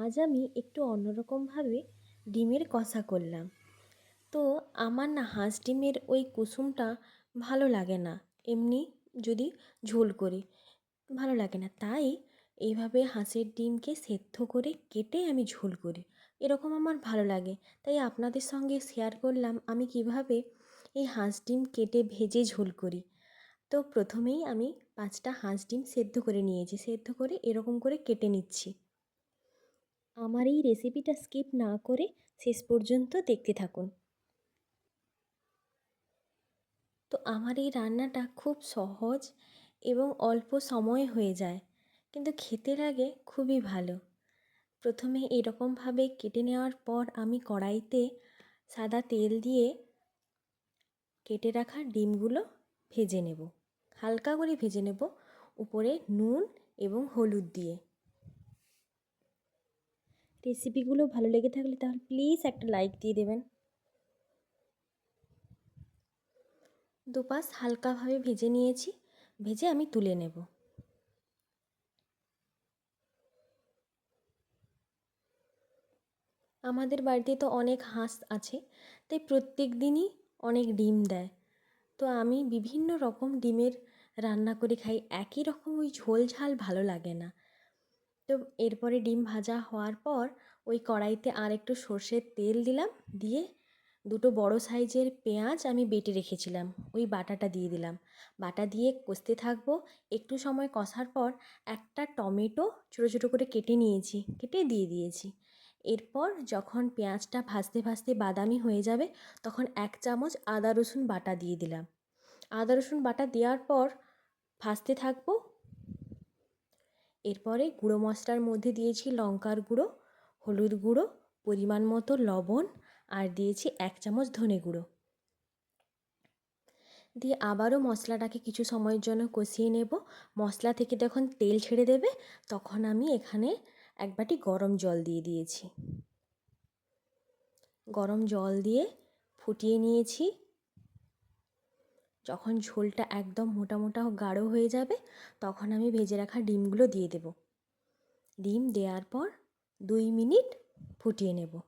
আজ আমি একটু অন্যরকমভাবে ডিমের কষা করলাম। তো আমার না হাঁস ডিমের ওই কুসুমটা ভালো লাগে না। এমনি যদি ঝোল করি, ভালো লাগে না। তাই এইভাবে হাঁসের ডিমকে সেদ্ধ করে কেটে আমি ঝোল করি। এরকম আমার ভালো লাগে। তাই আপনাদের সঙ্গে শেয়ার করলাম আমি কীভাবে এই হাঁস ডিম কেটে ভেজে ঝোল করি। তো প্রথমেই আমি পাঁচটা হাঁস ডিম সেদ্ধ করে নিয়েছি। সেদ্ধ করে এরকম করে কেটে নিচ্ছি। আমার এই রেসিপিটা স্কিপ না করে শেষ পর্যন্ত দেখতে থাকুন। তো আমার এই রান্নাটা খুব সহজ এবং অল্প সময় হয়ে যায়, কিন্তু খেতে লাগে খুবই ভালো। প্রথমে এরকমভাবে কেটে নেওয়ার পর আমি কড়াইতে সাদা তেল দিয়ে কেটে রাখা ডিমগুলো ভেজে নেব। হালকা করে ভেজে নেব উপরে নুন এবং হলুদ দিয়ে। রেসিপিগুলো ভালো লেগে থাকলে তাহলে প্লিজ একটা লাইক দিয়ে দেবেন। দুপাশ হালকাভাবে ভেজে নিয়েছি, ভেজে আমি তুলে নেব। আমাদের বাড়িতে তো অনেক হাঁস আছে, তাই প্রত্যেক দিনই অনেক ডিম দেয়। তো আমি বিভিন্ন রকম ডিমের রান্না করে খাই, একই রকম ওই ঝোল ঝাল ভালো লাগে না। তো এরপরে ডিম ভাজা হওয়ার পর ওই কড়াইতে আর একটু সর্ষের তেল দিলাম, দিয়ে দুটো বড় সাইজের পেঁয়াজ আমি বেটে রেখেছিলাম, ওই বাটাটা দিয়ে দিলাম। বাটা দিয়ে কষতে থাকব, একটু সময় কষার পর একটা টমেটো ছোটো ছোটো করে কেটে নিয়েছি, কেটে দিয়ে দিয়েছি। এরপর যখন পেঁয়াজটা ভাজতে ভাজতে বাদামি হয়ে যাবে, তখন এক চামচ আদা রসুন বাটা দিয়ে দিলাম। আদা রসুন বাটা দেওয়ার পর ভাজতে থাকব এরপরে গুঁড়ো মশলার মধ্যে দিয়েছি লঙ্কার গুঁড়ো, হলুদ গুঁড়ো, পরিমাণ মতো লবণ, আর দিয়েছি এক চামচ ধনে গুঁড়ো। দিয়ে আবারও মশলাটাকে কিছু সময়ের জন্য কষিয়ে নেব। মশলা থেকে যখন তেল ছেড়ে দেবে, তখন আমি এখানে এক বাটি গরম জল দিয়ে দিয়েছি। গরম জল দিয়ে ফুটিয়ে নিয়েছি। যখন ঝোলটা একদম মোটা মোটা গাঢ় হয়ে যাবে, তখন আমি ভেজে রাখা ডিমগুলো দিয়ে দেব। ডিম দেওয়ার পর দুই মিনিট ফুটিয়ে নেব।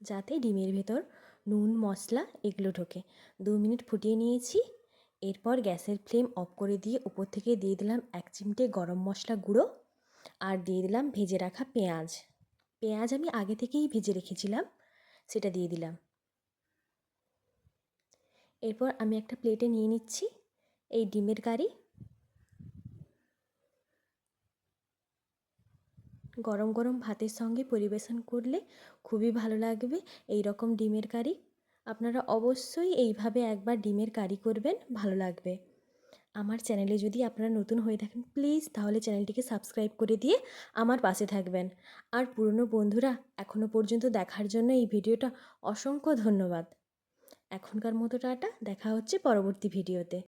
যাতে ডিমের ভেতর নুন, মশলা এগুলো ঢোকে। দু মিনিট ফুটিয়ে নিয়েছি। এরপর গ্যাসের ফ্লেম অফ করে দিয়ে উপর থেকে দিয়ে দিলাম এক চিমটে গরম মশলা গুঁড়ো আর দিয়ে দিলাম ভেজে রাখা পেঁয়াজ। পেঁয়াজ আমি আগে থেকেই ভেজে রেখেছিলাম, সেটা দিয়ে দিলাম। এরপর আমি একটা প্লেটে নিয়ে নিচ্ছি এই ডিমের কারি। গরম গরম ভাতের সঙ্গে পরিবেশন করলে খুবই ভালো লাগবে এই রকম ডিমের কারি। আপনারা অবশ্যই এইভাবে একবার ডিমের কারি করবেন, ভালো লাগবে। আমার চ্যানেলে যদি আপনারা নতুন হয়ে থাকেন, প্লিজ তাহলে চ্যানেলটিকে সাবস্ক্রাইব করে দিয়ে আমার পাশে থাকবেন। আর পুরনো বন্ধুরা এখনও পর্যন্ত দেখার জন্য এই ভিডিওটা অসংখ্য ধন্যবাদ। এখনকার মতো টাটা দেখা হচ্ছে পরবর্তী ভিডিওতে।